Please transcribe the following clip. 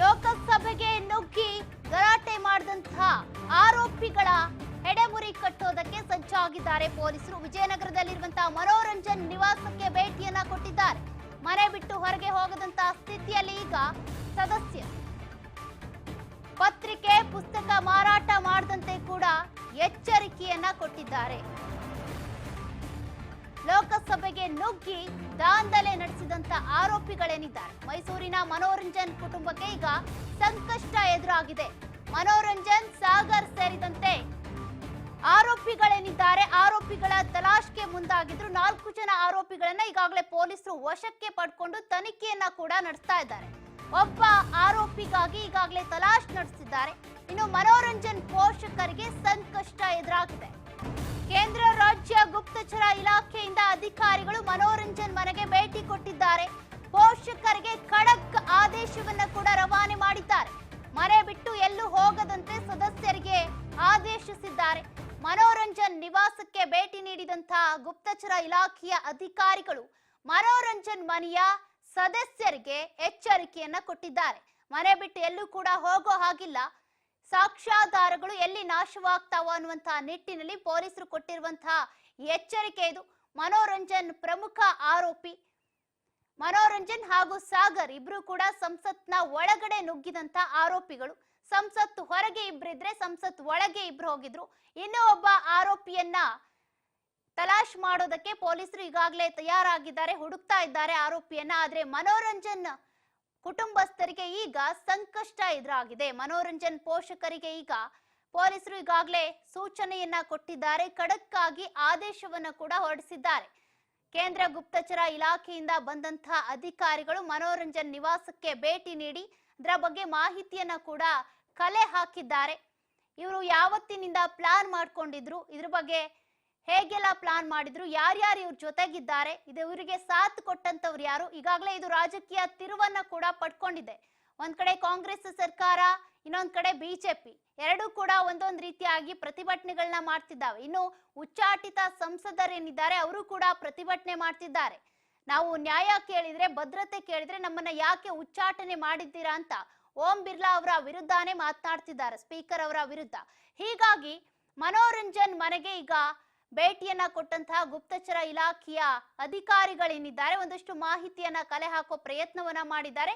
ಲೋಕಸಭೆಗೆ ನುಗ್ಗಿ ಗಲಾಟೆ ಮಾಡಿದಂತಹ ಆರೋಪಿಗಳ ಹೆಡೆಮುರಿ ಕಟ್ಟೋದಕ್ಕೆ ಸಜ್ಜಾಗಿದ್ದಾರೆ ಪೊಲೀಸರು. ವಿಜಯನಗರದಲ್ಲಿರುವಂತಹ ಮನೋರಂಜನ್ ನಿವಾಸಕ್ಕೆ ಭೇಟಿಯನ್ನ ಕೊಟ್ಟಿದ್ದಾರೆ. ಮನೆ ಬಿಟ್ಟು ಹೊರಗೆ ಹೋಗದಂತಹ ಸ್ಥಿತಿಯಲ್ಲಿ ಈಗ ಸದಸ್ಯ ಪತ್ರಿಕೆ, ಪುಸ್ತಕ ಮಾರಾಟ ಮಾಡದಂತೆ ಕೂಡ ಎಚ್ಚರಿಕೆಯನ್ನ ಕೊಟ್ಟಿದ್ದಾರೆ. ಲೋಕಸಭೆಗೆ ನುಗ್ಗಿ ದಾಂಧಲೆ ನಡೆಸಿದಂತ ಆರೋಪಿಗಳೇನಿದ್ದಾರೆ? ಮೈಸೂರಿನ ಮನೋರಂಜನ್ ಕುಟುಂಬಕ್ಕೆ ಈಗ ಸಂಕಷ್ಟ ಎದುರಾಗಿದೆ. ಮನೋರಂಜನ್, ಸಾಗರ್ ಸೇರಿದಂತೆ ಆರೋಪಿಗಳೇನಿದ್ದಾರೆ? ಆರೋಪಿಗಳ ತಲಾಶ್ಗೆ ಮುಂದಾಗಿದ್ರು. ನಾಲ್ಕು ಜನ ಆರೋಪಿಗಳನ್ನ ಈಗಾಗಲೇ ಪೊಲೀಸರು ವಶಕ್ಕೆ ಪಡ್ಕೊಂಡು ತನಿಖೆಯನ್ನ ಕೂಡ ನಡೆಸ್ತಾ ಇದ್ದಾರೆ. ಒಬ್ಬ ಆರೋಪಿಗಾಗಿ ಈಗಾಗಲೇ ತಲಾಶ್ ನಡೆಸಿದ್ದಾರೆ. ಇನ್ನು ಮನೋರಂಜನ್ ಪೋಷಕರಿಗೆ ಗುಪ್ತಚರ ಇಲಾಖೆಯಿಂದ ಅಧಿಕಾರಿಗಳು ಮನೋರಂಜನ್ ಮನೆಗೆ ಭೇಟಿ ಕೊಟ್ಟಿದ್ದಾರೆ. ಪೋಷಕರಿಗೆ ಖಡಕ್ ಆದೇಶವನ್ನ ಕೂಡ ರವಾನೆ ಮಾಡಿದ್ದಾರೆ. ಮನೆ ಬಿಟ್ಟು ಎಲ್ಲೂ ಹೋಗದಂತೆ ಸದಸ್ಯರಿಗೆ ಆದೇಶಿಸಿದ್ದಾರೆ. ಮನೋರಂಜನ್ ನಿವಾಸಕ್ಕೆ ಭೇಟಿ ನೀಡಿದಂತಹ ಗುಪ್ತಚರ ಇಲಾಖೆಯ ಅಧಿಕಾರಿಗಳು ಮನೋರಂಜನ್ ಮನೆಯ ಸದಸ್ಯರಿಗೆ ಎಚ್ಚರಿಕೆಯನ್ನ ಕೊಟ್ಟಿದ್ದಾರೆ. ಮನೆ ಬಿಟ್ಟು ಎಲ್ಲೂ ಕೂಡ ಹೋಗೋ ಹಾಗಿಲ್ಲ. ಸಾಕ್ಷ್ಯಾಧಾರಗಳು ಎಲ್ಲಿ ನಾಶವಾಗ್ತಾವ ಅನ್ನುವಂತಹ ನಿಟ್ಟಿನಲ್ಲಿ ಪೊಲೀಸರು ಕೊಟ್ಟಿರುವಂತಹ ಎಚ್ಚರಿಕೆ ಇದು. ಮನೋರಂಜನ್ ಪ್ರಮುಖ ಆರೋಪಿ ಮನೋರಂಜನ್ ಹಾಗೂ ಸಾಗರ್ ಇಬ್ರು ಕೂಡ ಸಂಸತ್ನ ಒಳಗಡೆ ನುಗ್ಗಿದಂತ ಆರೋಪಿಗಳು. ಸಂಸತ್ ಹೊರಗೆ ಇಬ್ರಿದ್ರೆ ಸಂಸತ್ ಒಳಗೆ ಇಬ್ರು ಹೋಗಿದ್ರು. ಇನ್ನೂ ಒಬ್ಬ ಆರೋಪಿಯನ್ನ ತಲಾಶ್ ಮಾಡೋದಕ್ಕೆ ಪೊಲೀಸರು ಈಗಾಗಲೇ ತಯಾರಾಗಿದ್ದಾರೆ, ಹುಡುಕ್ತಾ ಇದ್ದಾರೆ ಆರೋಪಿಯನ್ನ. ಆದ್ರೆ ಮನೋರಂಜನ್ ಕುಟುಂಬಸ್ಥರಿಗೆ ಈಗ ಸಂಕಷ್ಟ ಎದುರಾಗಿದೆ. ಮನೋರಂಜನ್ ಪೋಷಕರಿಗೆ ಈಗ ಪೊಲೀಸರು ಈಗಾಗಲೇ ಸೂಚನೆಯನ್ನ ಕೊಟ್ಟಿದ್ದಾರೆ. ಖಡಕ್ಕಾಗಿ ಆದೇಶವನ್ನ ಕೂಡ ಹೊರಡಿಸಿದ್ದಾರೆ. ಕೇಂದ್ರ ಗುಪ್ತಚರ ಇಲಾಖೆಯಿಂದ ಬಂದಂತಹ ಅಧಿಕಾರಿಗಳು ಮನೋರಂಜನ್ ನಿವಾಸಕ್ಕೆ ಭೇಟಿ ನೀಡಿ ಇದರ ಬಗ್ಗೆ ಮಾಹಿತಿಯನ್ನ ಕೂಡ ಕಲೆ ಹಾಕಿದ್ದಾರೆ. ಇವರು ಯಾವತ್ತಿನಿಂದ ಪ್ಲಾನ್ ಮಾಡ್ಕೊಂಡಿದ್ರು? ಇದ್ರ ಬಗ್ಗೆ ಹೇಗೆಲ್ಲ ಪ್ಲಾನ್ ಮಾಡಿದ್ರು, ಯಾರ್ಯಾರು ಇವ್ರ ಜೊತೆಗಿದ್ದಾರೆ, ಇದು ಇವರಿಗೆ ಸಾಥ್ ಕೊಟ್ಟಂತವ್ರು ಯಾರು? ಈಗಾಗಲೇ ಇದು ರಾಜಕೀಯ ತಿರುವನ್ನ ಕೂಡ ಪಡ್ಕೊಂಡಿದೆ. ಒಂದ್ ಕಡೆ ಕಾಂಗ್ರೆಸ್ ಸರ್ಕಾರ, ಇನ್ನೊಂದ್ ಕಡೆ ಬಿಜೆಪಿ. ಎರಡೂ ಕೂಡ ಒಂದೊಂದು ರೀತಿಯಾಗಿ ಪ್ರತಿಭಟನೆಗಳನ್ನ ಮಾಡ್ತಿದ್ದಾವೆ. ಇನ್ನು ಉಚ್ಚಾಟಿತ ಸಂಸದರೇನಿದ್ದಾರೆ, ಅವರು ಕೂಡ ಪ್ರತಿಭಟನೆ ಮಾಡ್ತಿದ್ದಾರೆ. ನಾವು ನ್ಯಾಯ ಕೇಳಿದ್ರೆ, ಭದ್ರತೆ ಕೇಳಿದ್ರೆ ನಮ್ಮನ್ನ ಯಾಕೆ ಉಚ್ಚಾಟನೆ ಮಾಡಿದ್ದೀರಾ ಅಂತ ಓಂ ಬಿರ್ಲಾ ಅವರ ವಿರುದ್ಧನೇ ಮಾತನಾಡ್ತಿದ್ದಾರೆ, ಸ್ಪೀಕರ್ ಅವರ ವಿರುದ್ಧ. ಹೀಗಾಗಿ ಮನೋರಂಜನ್ ಮನೆಗೆ ಈಗ ಭೇಟಿಯನ್ನ ಕೊಟ್ಟಂತಹ ಗುಪ್ತಚರ ಇಲಾಖೆಯ ಅಧಿಕಾರಿಗಳೇನಿದ್ದಾರೆ ಒಂದಷ್ಟು ಮಾಹಿತಿಯನ್ನ ಕಲೆ ಹಾಕೋ ಪ್ರಯತ್ನವನ್ನ ಮಾಡಿದ್ದಾರೆ.